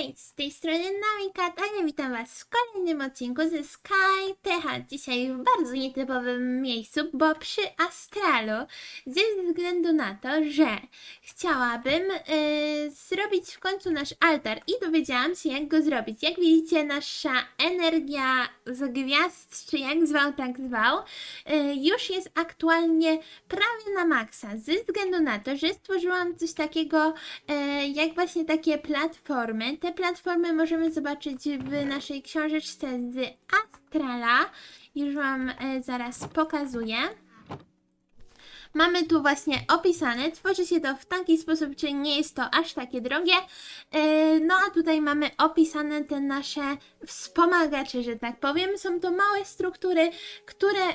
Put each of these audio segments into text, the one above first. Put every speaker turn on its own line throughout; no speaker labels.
Hej, z tej strony Namika, Tania, witam Was w kolejnym odcinku ze Sky Techa. Dzisiaj w bardzo nietypowym miejscu, bo przy Astralu, ze względu na to, że chciałabym yy, zrobić w końcu nasz altar i dowiedziałam się jak go zrobić. Jak widzicie, nasza energia z gwiazd, czy jak zwał, tak zwał, yy, już jest aktualnie prawie na maksa, ze względu na to, że stworzyłam coś takiego e, jak właśnie takie platformy. Te platformy możemy zobaczyć w naszej książeczce z Astrala. Już Wam e, zaraz pokazuję. Mamy tu właśnie opisane, tworzy się to w taki sposób, czyli nie jest to aż takie drogie. E, No a tutaj mamy opisane te nasze wspomagacze, że tak powiem. Są to małe struktury, które e,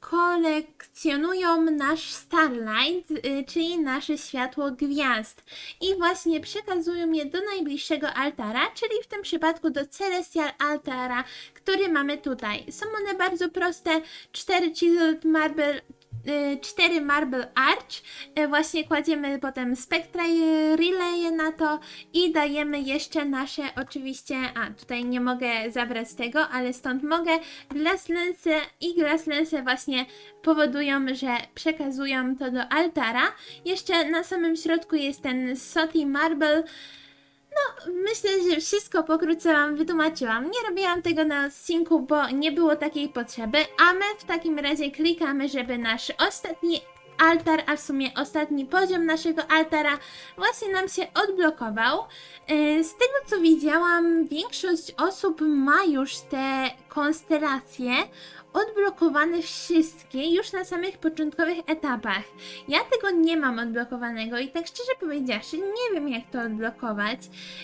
kolekcjonują nasz starlight, e, czyli nasze światło gwiazd. I właśnie przekazują je do najbliższego altara, czyli w tym przypadku do Celestial Altara, który mamy tutaj. Są one bardzo proste, 4 Chiseled Marble y, cztery Marble Arch. Y, Właśnie kładziemy potem Spectra y, Relay na to i dajemy jeszcze nasze oczywiście, a tutaj nie mogę zabrać tego, ale stąd mogę. Glass Lensy i Glass Lensy właśnie powodują, że przekazują to do altara. Jeszcze na samym środku jest ten Soti Marble. No, myślę, że wszystko pokrótce Wam wytłumaczyłam. Nie robiłam tego na odcinku, bo nie było takiej potrzeby, a my w takim razie klikamy, żeby nasz ostatni altar, a w sumie ostatni poziom naszego altara właśnie nam się odblokował. Yy, Z tego co widziałam, większość osób ma już te konstelacje odblokowane wszystkie już na samych początkowych etapach. Ja tego nie mam odblokowanego i tak szczerze powiedziawszy nie wiem jak to odblokować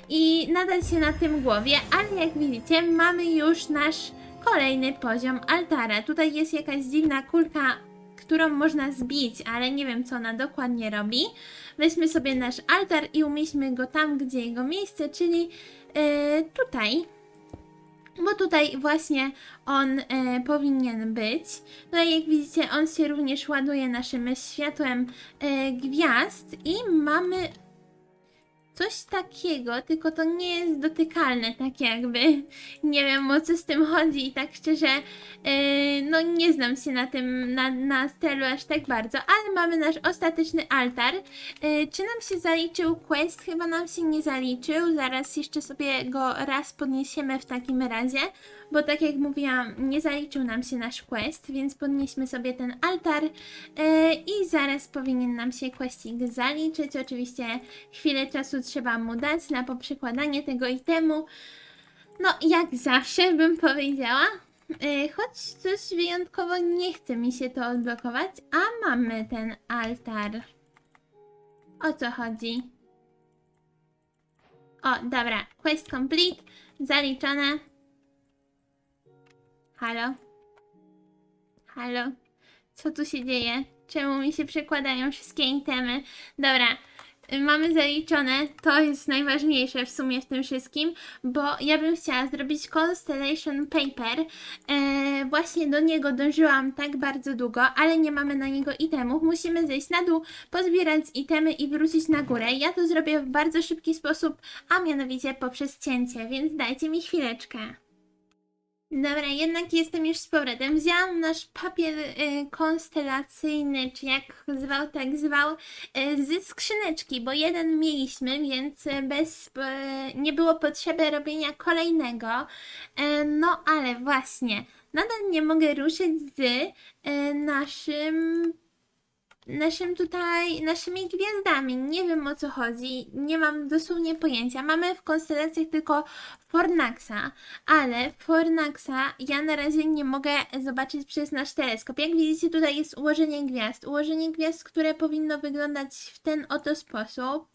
i nadal się na tym głowie, ale jak widzicie mamy już nasz kolejny poziom altara. Tutaj jest jakaś dziwna kulka, którą można zbić, ale nie wiem co ona dokładnie robi. Weźmy sobie nasz altar i umieśćmy go tam, gdzie jego miejsce, czyli yy, tutaj. Bo tutaj właśnie on e, powinien być. Tutaj jak widzicie on się również ładuje naszym światłem e, gwiazd i mamy coś takiego, tylko to nie jest dotykalne tak jakby. Nie wiem o co z tym chodzi i tak szczerze e, no nie znam się na tym, na, na stylu aż tak bardzo, ale mamy nasz ostateczny altar. E, czy nam się zaliczył quest? Chyba nam się nie zaliczył. Zaraz jeszcze sobie go raz podniesiemy w takim razie, bo tak jak mówiłam, nie zaliczył nam się nasz quest, więc podnieśmy sobie ten altar e, i zaraz powinien nam się questik zaliczyć. Oczywiście chwilę czasu trzeba mu dać na poprzekładanie tego itemu. No, jak zawsze bym powiedziała. E, choć coś wyjątkowo nie chce mi się to odblokować, a mamy ten altar. O co chodzi? O, dobra. Quest complete. Zaliczone. Halo? Halo? Co tu się dzieje? Czemu mi się przekładają wszystkie itemy? Dobra. y, Mamy zaliczone, to jest najważniejsze w sumie w tym wszystkim, bo ja bym chciała zrobić Constellation Paper. E, właśnie do niego dążyłam tak bardzo długo, ale nie mamy na niego itemów. Musimy zejść na dół, pozbierać itemy i wrócić na górę. Ja to zrobię w bardzo szybki sposób, a mianowicie poprzez cięcie, więc dajcie mi chwileczkę. Dobra, jednak jestem już z powrotem. Wzięłam nasz papier y, konstelacyjny, czy jak zwał, tak zwał, y, ze skrzyneczki, bo jeden mieliśmy, więc bez, y, nie było potrzeby robienia kolejnego. Y, no ale właśnie, nadal nie mogę ruszyć z y, naszym naszym tutaj, naszymi gwiazdami. Nie wiem o co chodzi, nie mam dosłownie pojęcia. Mamy w konstelacjach tylko Fornaxa, ale Fornaxa ja na razie nie mogę zobaczyć przez nasz teleskop. Jak widzicie, tutaj jest ułożenie gwiazd. Ułożenie gwiazd, które powinno wyglądać w ten oto sposób.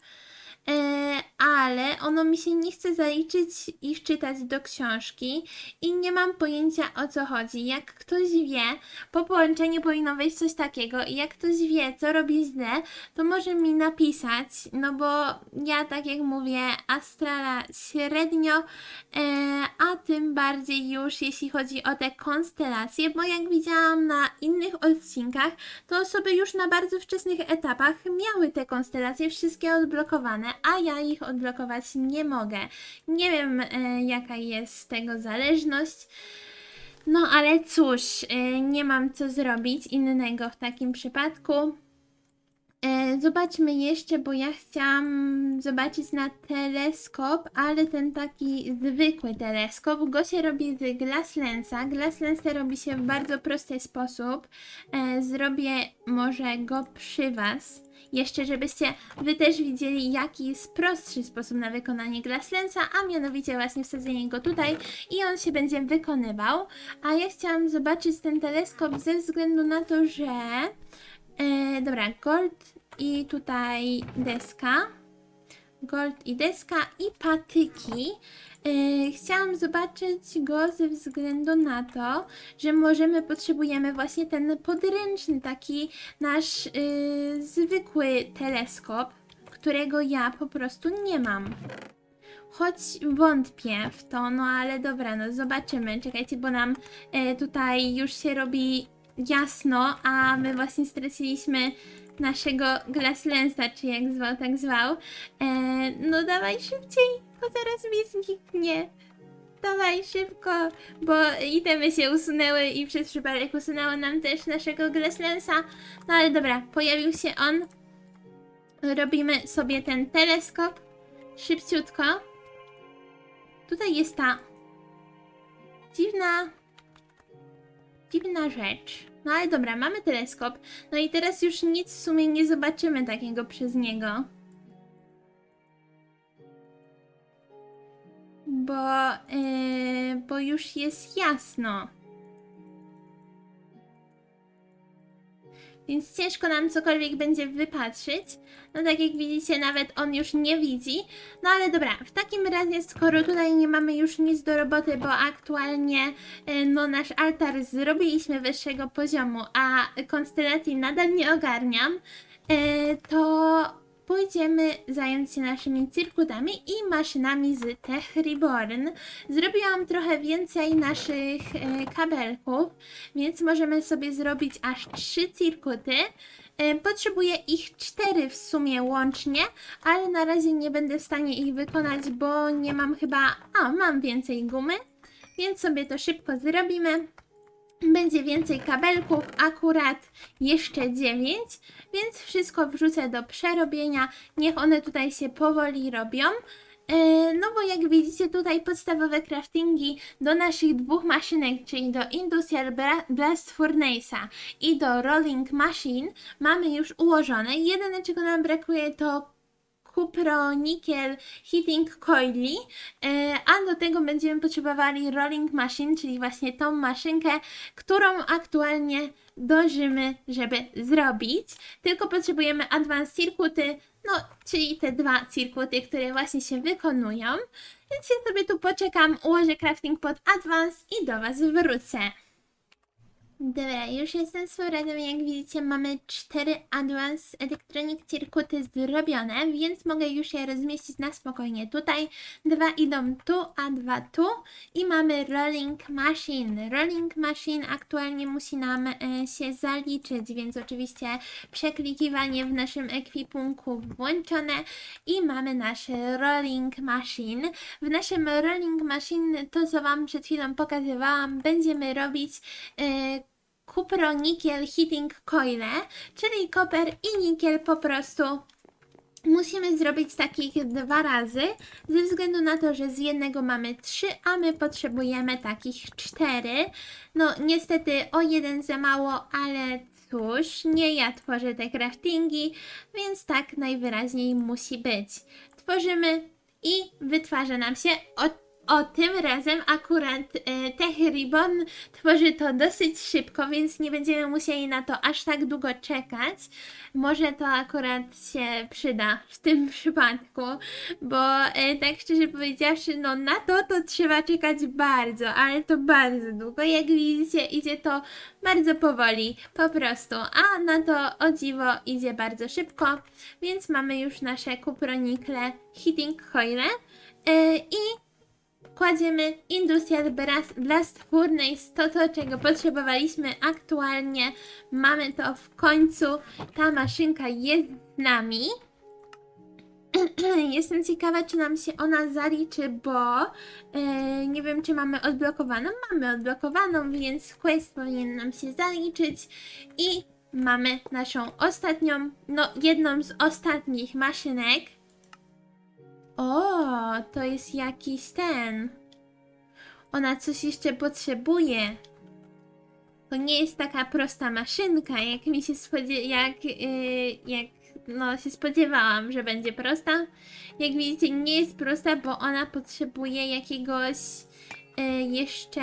E, ale ono mi się nie chce zaliczyć i wczytać do książki i nie mam pojęcia o co chodzi. Jak ktoś wie, po połączeniu powinno wejść coś takiego i jak ktoś wie, co robi źle, to może mi napisać, no bo ja tak jak mówię, Astrala średnio, e, a tym bardziej już jeśli chodzi o te konstelacje, bo jak widziałam na innych odcinkach, to osoby już na bardzo wczesnych etapach miały te konstelacje wszystkie odblokowane, a ja ich odblokować nie mogę. Nie wiem, e, jaka jest z tego zależność. No ale cóż, e, nie mam co zrobić innego w takim przypadku. E, Zobaczmy jeszcze, bo ja chciałam zobaczyć na teleskop, ale ten taki zwykły teleskop, go się robi z glass lensa. Glass lensa robi się w bardzo prosty sposób. E, Zrobię może go przy Was. Jeszcze, żebyście Wy też widzieli, jaki jest prostszy sposób na wykonanie glass a mianowicie właśnie wsadzenie go tutaj i on się będzie wykonywał. A ja chciałam zobaczyć ten teleskop ze względu na to, że E, dobra, gold i tutaj deska. Gold i deska i patyki. E, chciałam zobaczyć go ze względu na to, że możemy, potrzebujemy właśnie ten podręczny, taki nasz e, zwykły teleskop, którego ja po prostu nie mam. Choć wątpię w to, no ale dobra, no zobaczymy. Czekajcie, bo nam e, tutaj już się robi jasno, a my właśnie straciliśmy naszego glass lensa, czy jak zwał, tak zwał. E, no dawaj szybciej, bo zaraz mi zniknie. Dawaj szybko, bo itemy się usunęły i przez przypadek usunęło nam też naszego glass lensa. No ale dobra, pojawił się on. Robimy sobie ten teleskop szybciutko. Tutaj jest ta dziwna dziwna rzecz. No ale dobra, mamy teleskop. No i teraz już nic w sumie nie zobaczymy takiego przez niego. Bo, yy, bo już jest jasno. Więc ciężko nam cokolwiek będzie wypatrzyć. No tak jak widzicie, nawet on już nie widzi. No ale dobra, w takim razie, skoro tutaj nie mamy już nic do roboty, bo aktualnie e, no nasz altar zrobiliśmy wyższego poziomu, a konstelacji nadal nie ogarniam, e, to pójdziemy zająć się naszymi cirkutami i maszynami z Tech Reborn. Zrobiłam trochę więcej naszych e, kabelków, więc możemy sobie zrobić aż trzy cirkuty. E, Potrzebuję ich cztery w sumie łącznie, ale na razie nie będę w stanie ich wykonać, bo nie mam chyba... A, mam więcej gumy, więc sobie to szybko zrobimy. Będzie więcej kabelków, akurat jeszcze 9, więc wszystko wrzucę do przerobienia. Niech one tutaj się powoli robią. E, No bo jak widzicie tutaj podstawowe craftingi do naszych dwóch maszynek, czyli do Industrial Blast Furnace'a i do Rolling Machine mamy już ułożone. Jedyne czego nam brakuje to kupro, nikiel, heating coili, e, a do tego będziemy potrzebowali rolling machine, czyli właśnie tą maszynkę, którą aktualnie dążymy, żeby zrobić. Tylko potrzebujemy advanced circuity, no czyli te dwa circuity, które właśnie się wykonują. Więc ja sobie tu poczekam, ułożę crafting pod advance i do Was wrócę. Dobra, już jestem z powrotem. Jak widzicie, mamy cztery Advance Electronic Circuity zrobione, więc mogę już je rozmieścić na spokojnie tutaj. Dwa idą tu, a dwa tu. I mamy Rolling Machine. Rolling Machine aktualnie musi nam e, się zaliczyć, więc oczywiście przeklikiwanie w naszym ekwipunku włączone. I mamy nasz Rolling Machine. W naszym Rolling Machine, to co Wam przed chwilą pokazywałam, będziemy robić e, kupro, nikiel, heating coile, czyli koper i nikiel po prostu musimy zrobić takich dwa razy, ze względu na to, że z jednego mamy trzy, a my potrzebujemy takich cztery. No niestety o jeden za mało, ale cóż, nie ja tworzę te craftingi, więc tak najwyraźniej musi być. Tworzymy i wytwarza nam się o o, tym razem akurat e, Tech Ribbon tworzy to dosyć szybko, więc nie będziemy musieli na to aż tak długo czekać. Może to akurat się przyda w tym przypadku, bo e, tak szczerze powiedziawszy, no na to to trzeba czekać bardzo, ale to bardzo długo. Jak widzicie, idzie to bardzo powoli, po prostu, a na to o dziwo idzie bardzo szybko, więc mamy już nasze kupronikle Heating Coile e, i kładziemy Industrial Blast, Furnace, to to czego potrzebowaliśmy aktualnie. Mamy to w końcu, ta maszynka jest z nami. Jestem ciekawa, czy nam się ona zaliczy, bo e, nie wiem, czy mamy odblokowaną. Mamy odblokowaną, więc quest powinien nam się zaliczyć. I mamy naszą ostatnią, no jedną z ostatnich maszynek. O, to jest jakiś ten. Ona coś jeszcze potrzebuje. To nie jest taka prosta maszynka, jak mi się jak, yy, jak no, się spodziewałam, że będzie prosta. Jak widzicie, nie jest prosta, bo ona potrzebuje jakiegoś yy, jeszcze...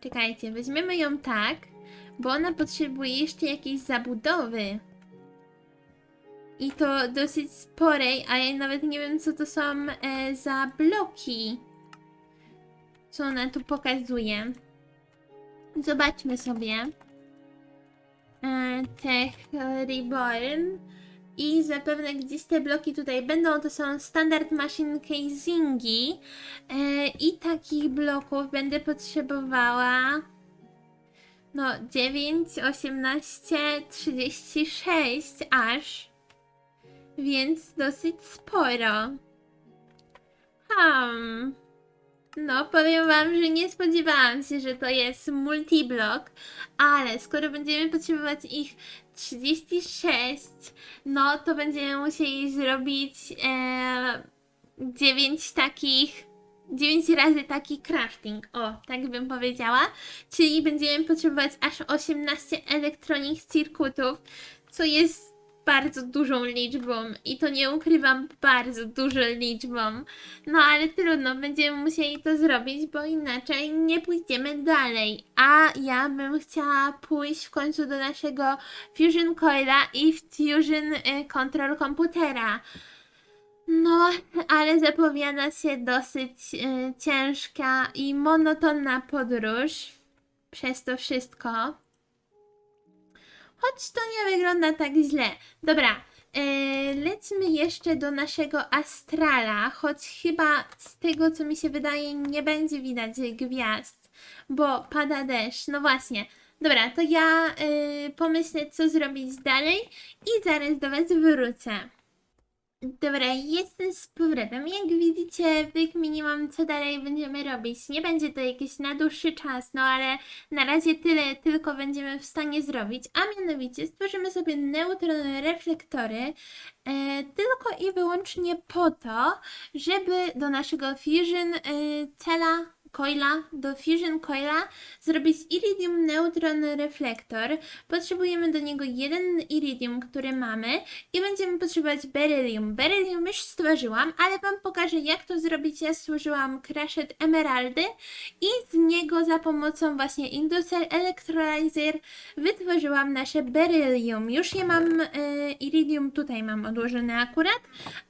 Czekajcie, weźmiemy ją tak, bo ona potrzebuje jeszcze jakiejś zabudowy. I to dosyć sporej, a ja nawet nie wiem, co to są e, za bloki. Co ona tu pokazuje. Zobaczmy sobie. E, Tech Reborn. I zapewne gdzieś te bloki tutaj będą. To są standard machine casingi. E, I takich bloków będę potrzebowała. No, 9, 18, 36 aż. Więc dosyć sporo. Hmm. No, powiem wam, że nie spodziewałam się, że to jest multiblok, ale skoro będziemy potrzebować ich 36, no to będziemy musieli zrobić e, 9 takich, 9 razy taki crafting, o, tak bym powiedziała, czyli będziemy potrzebować aż 18 elektronik circuitów, co jest bardzo dużą liczbą i to nie ukrywam, bardzo dużą liczbą. No ale trudno, będziemy musieli to zrobić, bo inaczej nie pójdziemy dalej. A ja bym chciała pójść w końcu do naszego Fusion Coila i Fusion y, Control komputera. No, ale zapowiada się dosyć y, ciężka i monotonna podróż przez to wszystko. Choć to nie wygląda tak źle. Dobra, lećmy jeszcze do naszego astrala, choć chyba z tego co mi się wydaje nie będzie widać gwiazd, bo pada deszcz. No właśnie. Dobra, to ja e, pomyślę co zrobić dalej i zaraz do Was wrócę. Dobra, jestem z powrotem. Jak widzicie, wykminiłam, co dalej będziemy robić. Nie będzie to jakiś na dłuższy czas, no ale na razie tyle tylko będziemy w stanie zrobić. A mianowicie stworzymy sobie neutron reflektory e, tylko i wyłącznie po to, żeby do naszego Fusion e, cela coila, do Fusion Coila zrobić Iridium Neutron Reflektor. Potrzebujemy do niego jeden Iridium, który mamy i będziemy potrzebować Beryllium. Beryllium już stworzyłam, ale Wam pokażę jak to zrobić. Ja stworzyłam Crashed Emeraldy i z niego za pomocą właśnie Industrial Electrolyzer wytworzyłam nasze Beryllium. Już je mam, y, Iridium tutaj mam odłożone akurat,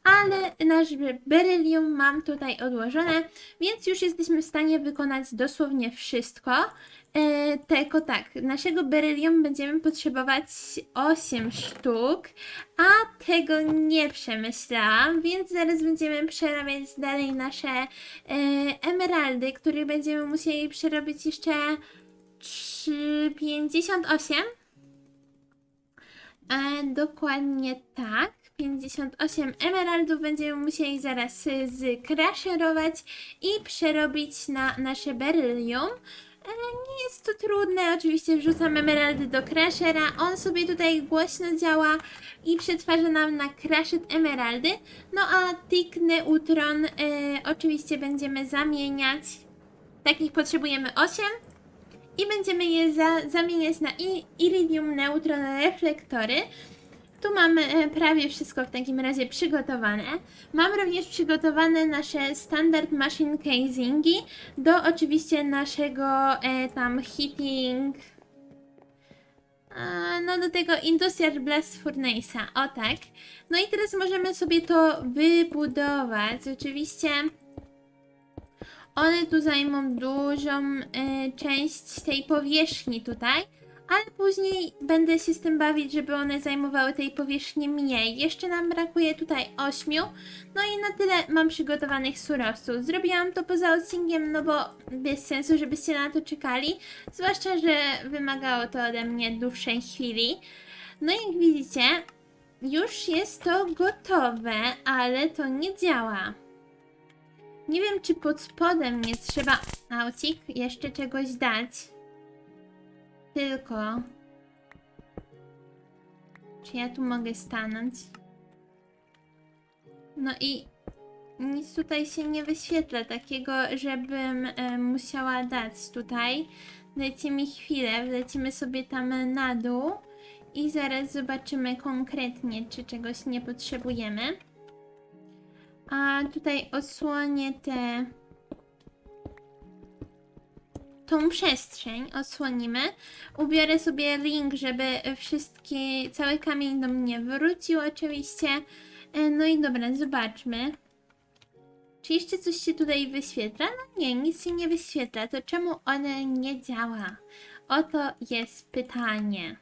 ale nasz Beryllium mam tutaj odłożone, więc już jesteśmy w stanie wykonać dosłownie wszystko. E, tylko tak, naszego beryllium będziemy potrzebować 8 sztuk, a tego nie przemyślałam, więc zaraz będziemy przerabiać dalej nasze e, emeraldy, które będziemy musieli przerobić jeszcze 3, 58. E, dokładnie tak. 58 emeraldów będziemy musieli zaraz y, zkraszerować i przerobić na nasze beryllium. E, Nie jest to trudne, oczywiście wrzucam emeraldy do crashera, on sobie tutaj głośno działa i przetwarza nam na crashed emeraldy. No a tick neutron e, oczywiście będziemy zamieniać. Takich potrzebujemy 8 i będziemy je za, zamieniać na iridium neutron reflektory. Tu mamy e, prawie wszystko w takim razie przygotowane. Mam również przygotowane nasze standard machine casingi do oczywiście naszego e, tam heating a, no do tego Industrial Blast Furnace'a, o tak. No i teraz możemy sobie to wybudować. Oczywiście one tu zajmą dużą y, część tej powierzchni tutaj, ale później będę się z tym bawić, żeby one zajmowały tej powierzchni mniej. Jeszcze nam brakuje tutaj 8, no i na tyle mam przygotowanych surowców. Zrobiłam to poza odcinkiem, no bo bez sensu, żebyście na to czekali, zwłaszcza, że wymagało to ode mnie dłuższej chwili. No jak widzicie, już jest to gotowe, ale to nie działa. Nie wiem, czy pod spodem nie trzeba, aucik, jeszcze czegoś dać. Tylko... Czy ja tu mogę stanąć? No i nic tutaj się nie wyświetla takiego, żebym e, musiała dać tutaj. Dajcie mi chwilę, wlecimy sobie tam na dół i zaraz zobaczymy konkretnie, czy czegoś nie potrzebujemy. A tutaj odsłonię tę tą przestrzeń, odsłonimy. Ubiorę sobie ring, żeby wszystkie, cały kamień do mnie wrócił oczywiście. E, No i dobra, zobaczmy. Czy jeszcze coś się tutaj wyświetla? No nie, nic się nie wyświetla. To czemu one nie działa? Oto jest pytanie.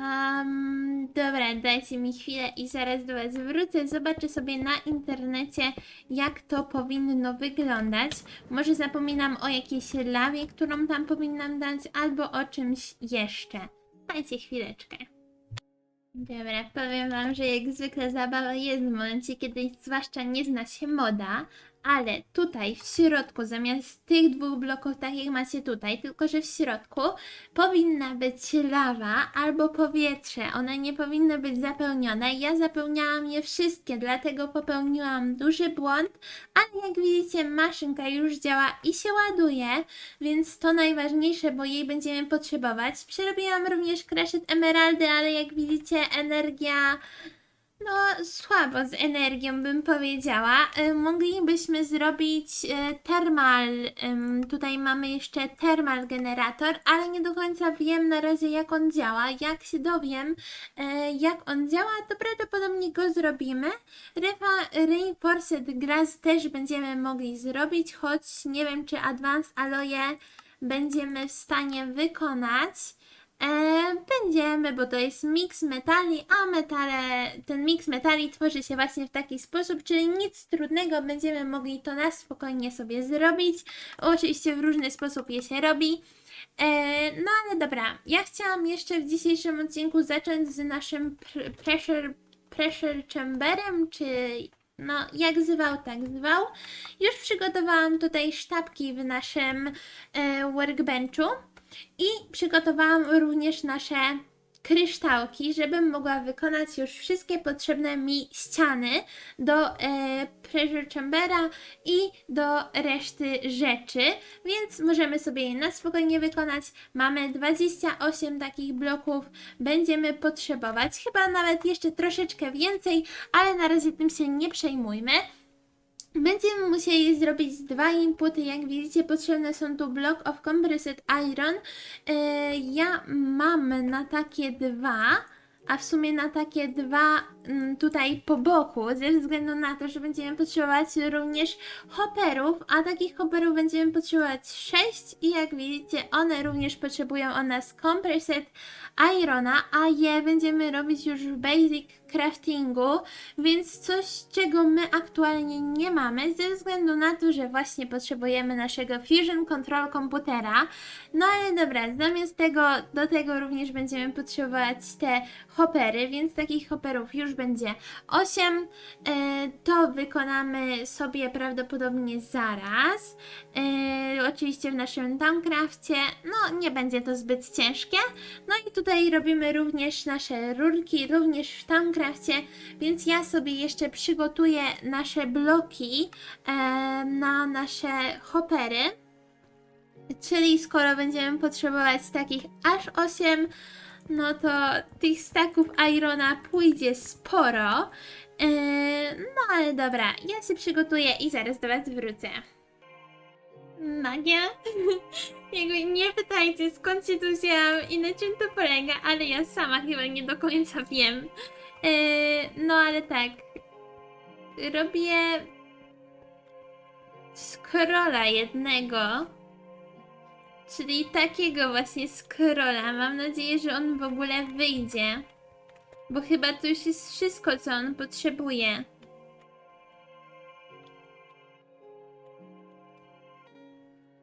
Um, dobra, dajcie mi chwilę i zaraz do Was wrócę. Zobaczę sobie na internecie, jak to powinno wyglądać. Może zapominam o jakiejś lawie, którą tam powinnam dać, albo o czymś jeszcze. Dajcie chwileczkę. Dobra, powiem wam, że jak zwykle zabawa jest w momencie, kiedy zwłaszcza nie zna się moda, ale tutaj w środku, zamiast tych dwóch bloków, tak jak macie tutaj, tylko że w środku powinna być lawa albo powietrze. One nie powinny być zapełnione. Ja zapełniałam je wszystkie, dlatego popełniłam duży błąd, ale jak widzicie, maszynka już działa i się ładuje, więc to najważniejsze, bo jej będziemy potrzebować. Przerobiłam również kraszyt emeraldy, ale jak widzicie, energia no, słabo z energią bym powiedziała. Y, Moglibyśmy zrobić y, termal. Tutaj mamy jeszcze termal generator, ale nie do końca wiem na razie jak on działa. Jak się dowiem, y, jak on działa, to prawdopodobnie go zrobimy. Refa, Reinforced Glass też będziemy mogli zrobić, choć nie wiem czy Advanced Alloye będziemy w stanie wykonać. E, będziemy, bo to jest miks metali, a metale, ten miks metali tworzy się właśnie w taki sposób, czyli nic trudnego, będziemy mogli to na spokojnie sobie zrobić. Oczywiście w różny sposób je się robi. E, no ale dobra, ja chciałam jeszcze w dzisiejszym odcinku zacząć z naszym pr- pressure, pressure chamberem, czy no jak zwał, tak zwał. Już przygotowałam tutaj sztabki w naszym e, workbenchu. I przygotowałam również nasze kryształki, żebym mogła wykonać już wszystkie potrzebne mi ściany do e, pressure chambera i do reszty rzeczy, więc możemy sobie je na spokojnie wykonać. Mamy 28 takich bloków, będziemy potrzebować, chyba nawet jeszcze troszeczkę więcej, ale na razie tym się nie przejmujmy. Będziemy musieli zrobić dwa inputy. Jak widzicie, potrzebne są tu block of compressed iron. Yy, ja mam na takie dwa, a w sumie na takie dwa mm, tutaj po boku, ze względu na to, że będziemy potrzebować również hopperów, a takich hopperów będziemy potrzebować 6 i jak widzicie, one również potrzebują od nas compressed irona, a je będziemy robić już w basic craftingu, więc coś, czego my aktualnie nie mamy, ze względu na to, że właśnie potrzebujemy naszego Fusion Control komputera. No ale dobra, zamiast tego, do tego również będziemy potrzebować te hoppery, więc takich hopperów już będzie 8. E, to wykonamy sobie prawdopodobnie zaraz. E, oczywiście w naszym Towncrafcie. No, nie będzie to zbyt ciężkie. No i tutaj robimy również nasze rurki, również w Towncrafcie, więc ja sobie jeszcze przygotuję nasze bloki e, na nasze hoppery. Czyli skoro będziemy potrzebować takich aż 8, no to tych staków Irona pójdzie sporo. Yy, no ale dobra, ja się przygotuję i zaraz do Was wrócę. Magia? Jakby nie pytajcie skąd się tu wzięłam i na czym to polega, ale ja sama chyba nie do końca wiem. Yy, no ale tak. Robię scrolla jednego. Czyli takiego właśnie scrolla. Mam nadzieję, że on w ogóle wyjdzie. Bo chyba to już jest wszystko, co on potrzebuje.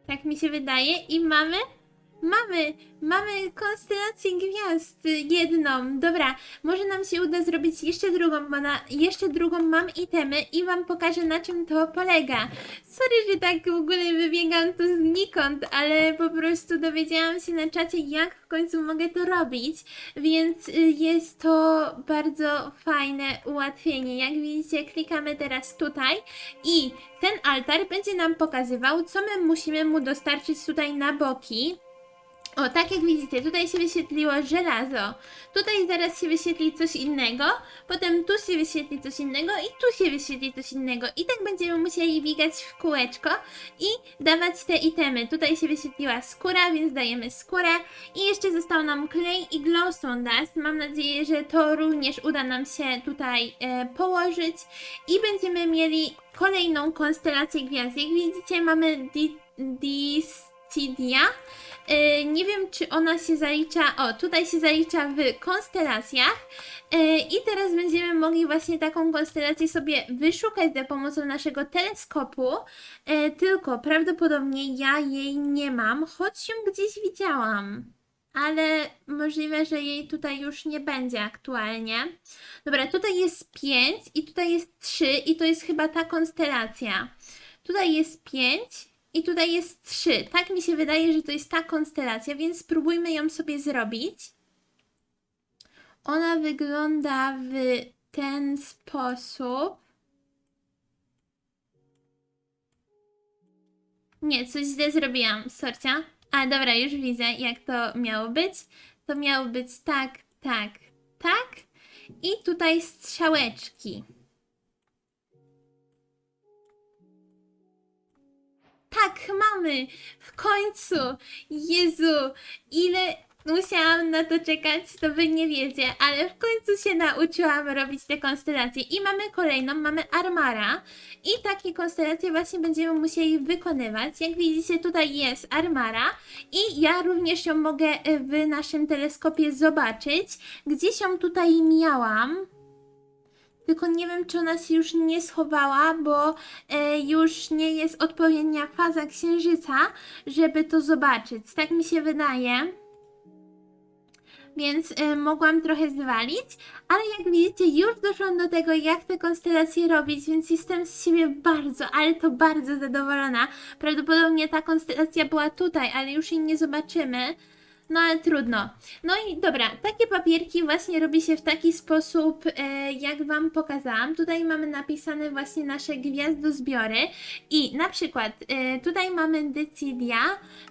Tak mi się wydaje. I mamy Mamy, mamy konstelację gwiazd jedną. Dobra, może nam się uda zrobić jeszcze drugą, bo na jeszcze drugą mam itemy i wam pokażę na czym to polega. Sorry, że tak w ogóle wybiegam tu znikąd, ale po prostu dowiedziałam się na czacie, jak w końcu mogę to robić, więc y, jest to bardzo fajne ułatwienie. Jak widzicie, klikamy teraz tutaj i ten altar będzie nam pokazywał, co my musimy mu dostarczyć tutaj na boki. O, tak jak widzicie, tutaj się wyświetliło żelazo, tutaj zaraz się wyświetli coś innego, potem tu się wyświetli coś innego i tu się wyświetli coś innego. I tak będziemy musieli biegać w kółeczko i dawać te itemy. Tutaj się wyświetliła skóra, więc dajemy skórę. I jeszcze został nam klej i glowstone dust. Mam nadzieję, że to również uda nam się tutaj e, położyć. I będziemy mieli kolejną konstelację gwiazd. Jak widzicie, mamy di- E, nie wiem, czy ona się zalicza. O, tutaj się zalicza w konstelacjach. E, I teraz będziemy mogli właśnie taką konstelację sobie wyszukać za pomocą naszego teleskopu. E, tylko prawdopodobnie ja jej nie mam, choć ją gdzieś widziałam. Ale możliwe, że jej tutaj już nie będzie aktualnie. Dobra, tutaj jest 5 i tutaj jest 3 i to jest chyba ta konstelacja. Tutaj jest 5 i tutaj jest 3. Tak mi się wydaje, że to jest ta konstelacja, więc spróbujmy ją sobie zrobić. Ona wygląda w ten sposób. Nie, coś źle zrobiłam, sorcia. A dobra, już widzę, jak to miało być. To miało być tak, tak, tak. I tutaj strzałeczki. Tak, mamy! W końcu! Jezu, ile musiałam na to czekać, to wy nie wiecie, ale w końcu się nauczyłam robić te konstelacje. I mamy kolejną, mamy Armara. I takie konstelacje właśnie będziemy musieli wykonywać. Jak widzicie, tutaj jest Armara. I ja również ją mogę e, w naszym teleskopie zobaczyć. Gdzieś ją tutaj miałam. Tylko nie wiem, czy ona się już nie schowała, bo e, już nie jest odpowiednia faza księżyca, żeby to zobaczyć. Tak mi się wydaje. Więc e, mogłam trochę zwalić, ale jak widzicie, już doszłam do tego, jak te konstelacje robić, więc jestem z siebie bardzo, ale to bardzo zadowolona. Prawdopodobnie ta konstelacja była tutaj, ale już jej nie zobaczymy. No ale trudno. No i dobra, takie papierki właśnie robi się w taki sposób, e, jak Wam pokazałam. Tutaj mamy napisane właśnie nasze gwiazdozbiory i na przykład e, tutaj mamy Decidia,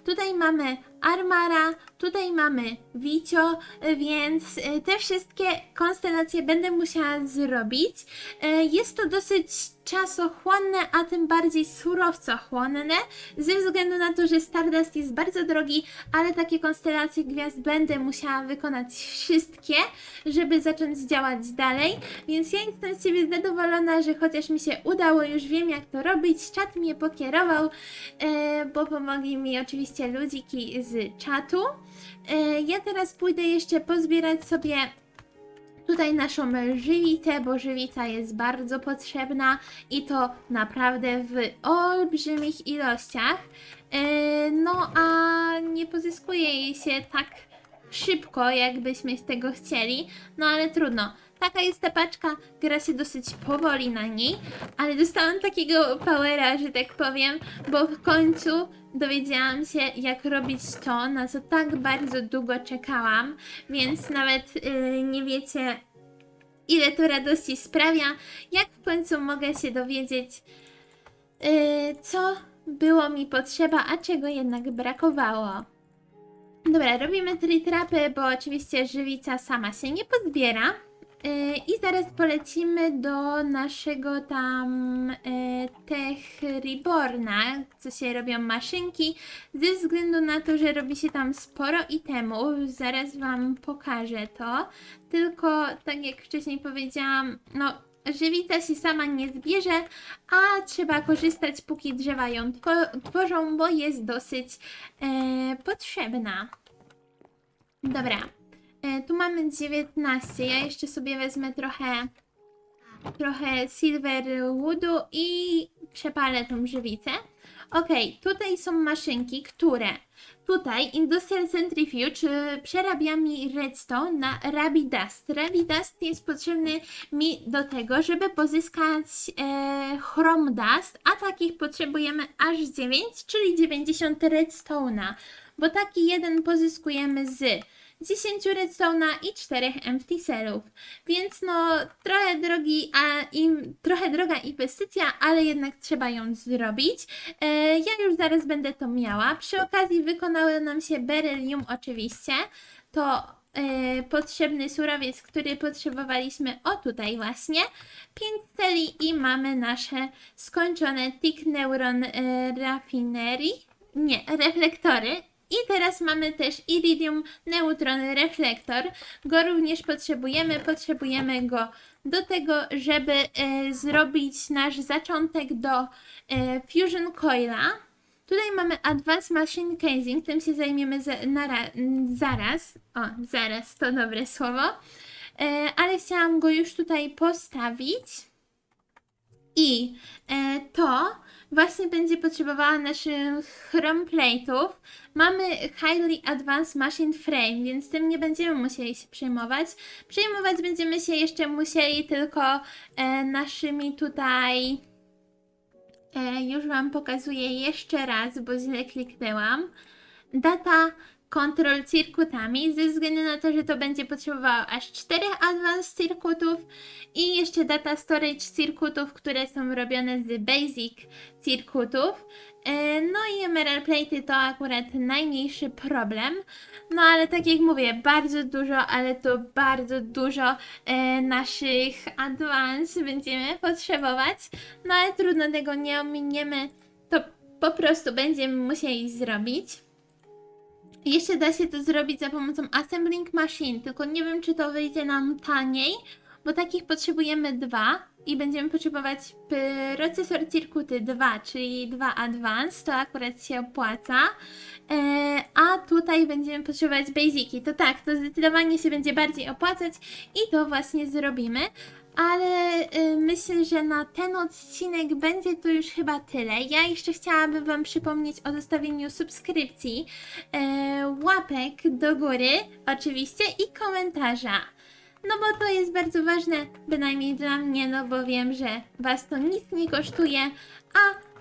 tutaj mamy Armara, tutaj mamy Wicio, e, więc te wszystkie konstelacje będę musiała zrobić. Jest to dosyć czasochłonne, a tym bardziej surowcochłonne, ze względu na to, że Stardust jest bardzo drogi, ale takie konstelacje gwiazd będę musiała wykonać wszystkie, żeby zacząć działać dalej, więc ja jestem z siebie zadowolona, że chociaż mi się udało, już wiem jak to robić, czat mnie pokierował, e, bo pomogli mi oczywiście ludziki z czatu. E, ja teraz pójdę jeszcze pozbierać sobie tutaj naszą żywicę, bo żywica jest bardzo potrzebna i to naprawdę w olbrzymich ilościach. E, No a nie pozyskuje jej się tak szybko, jakbyśmy z tego chcieli, no ale trudno. Taka jest ta paczka, gra się dosyć powoli na niej, ale dostałam takiego powera, że tak powiem, bo w końcu dowiedziałam się, jak robić to, na co tak bardzo długo czekałam, więc nawet yy, nie wiecie, ile to radości sprawia, jak w końcu mogę się dowiedzieć, yy, co było mi potrzeba, a czego jednak brakowało. Dobra, robimy tritrapy, bo oczywiście żywica sama się nie pozbiera. Yy, I zaraz polecimy do naszego tam yy, Tech Reborna, co się robią maszynki, ze względu na to, że robi się tam sporo itemów. Zaraz Wam pokażę to. Tylko, tak jak wcześniej powiedziałam, no żywica się sama nie zbierze, a trzeba korzystać póki drzewa ją two- tworzą, bo jest dosyć yy, potrzebna. Dobra. E, tu mamy 19. Ja jeszcze sobie wezmę trochę trochę silver woodu i przepalę tą żywicę. Okej, tutaj są maszynki, które tutaj Industrial Centrifuge przerabia mi redstone na Rabidust. Rabidust jest potrzebny mi do tego, żeby pozyskać e, Dust, a takich potrzebujemy aż 9, czyli 90 redstone'a, bo taki jeden pozyskujemy z 10 redstone'a i 4 empty cellów. Więc no trochę drogi, a im, trochę droga inwestycja, ale jednak trzeba ją zrobić. E, ja już zaraz będę to miała. Przy okazji wykonały nam się beryllium oczywiście. To e, potrzebny surowiec, który potrzebowaliśmy o tutaj właśnie. 5 celi i mamy nasze skończone Tick Neuron e, Raffinery. Nie, reflektory. I teraz mamy też Iridium Neutron Reflektor. Go również potrzebujemy. Potrzebujemy go do tego, żeby e, zrobić nasz zaczątek do e, Fusion Coila. Tutaj mamy Advanced Machine Casing, tym się zajmiemy za, zaraz. O, zaraz, to dobre słowo. E, ale chciałam go już tutaj postawić. I e, to właśnie będzie potrzebowała naszych chrome plate'ów. Mamy Highly Advanced Machine Frame, więc tym nie będziemy musieli się przejmować. Przejmować będziemy się jeszcze musieli tylko e, naszymi tutaj. E, już Wam pokazuję jeszcze raz, bo źle kliknęłam. Data Control circuitami, ze względu na to, że to będzie potrzebowało aż 4 Advanced circuitów i jeszcze data storage circuitów, które są robione z basic circuitów. E, No i emerald plate'y to akurat najmniejszy problem. No ale tak jak mówię, bardzo dużo, ale to bardzo dużo e, naszych advance będziemy potrzebować. No ale trudno tego nie ominiemy, to po prostu będziemy musieli zrobić. Jeszcze da się to zrobić za pomocą Assembling Machine, tylko nie wiem, czy to wyjdzie nam taniej, bo takich potrzebujemy dwa i będziemy potrzebować procesor circuity 2, czyli 2 Advanced, to akurat się opłaca. E, a tutaj będziemy potrzebować basiki. To tak, to zdecydowanie się będzie bardziej opłacać i to właśnie zrobimy. Ale y, myślę, że na ten odcinek będzie to już chyba tyle. Ja jeszcze chciałabym Wam przypomnieć o zostawieniu subskrypcji, e, łapek do góry oczywiście i komentarza. No bo to jest bardzo ważne, bynajmniej dla mnie, no bo wiem, że Was to nic nie kosztuje, a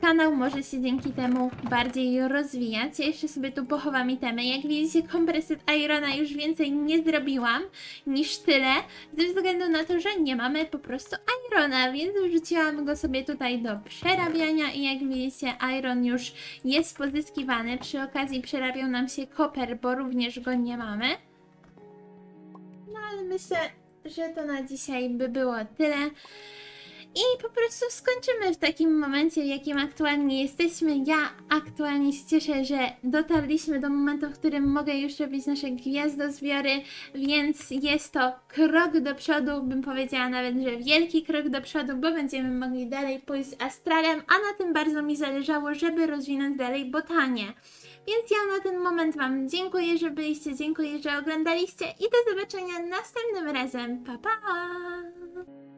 kanał może się dzięki temu bardziej rozwijać. Ja jeszcze sobie tu pochowam itemy. Jak widzicie, kompresyt Irona już więcej nie zrobiłam niż tyle, ze względu na to, że nie mamy po prostu Irona, więc wrzuciłam go sobie tutaj do przerabiania i jak widzicie, Iron już jest pozyskiwany. Przy okazji przerabiał nam się koper, bo również go nie mamy. No ale myślę, że to na dzisiaj by było tyle. I po prostu skończymy w takim momencie, w jakim aktualnie jesteśmy. Ja aktualnie się cieszę, że dotarliśmy do momentu, w którym mogę już robić nasze gwiazdozbiory, więc jest to krok do przodu, bym powiedziała nawet, że wielki krok do przodu, bo będziemy mogli dalej pójść z astralem, a na tym bardzo mi zależało, żeby rozwinąć dalej botanię. Więc ja na ten moment Wam dziękuję, że byliście, dziękuję, że oglądaliście i do zobaczenia następnym razem. Pa, pa!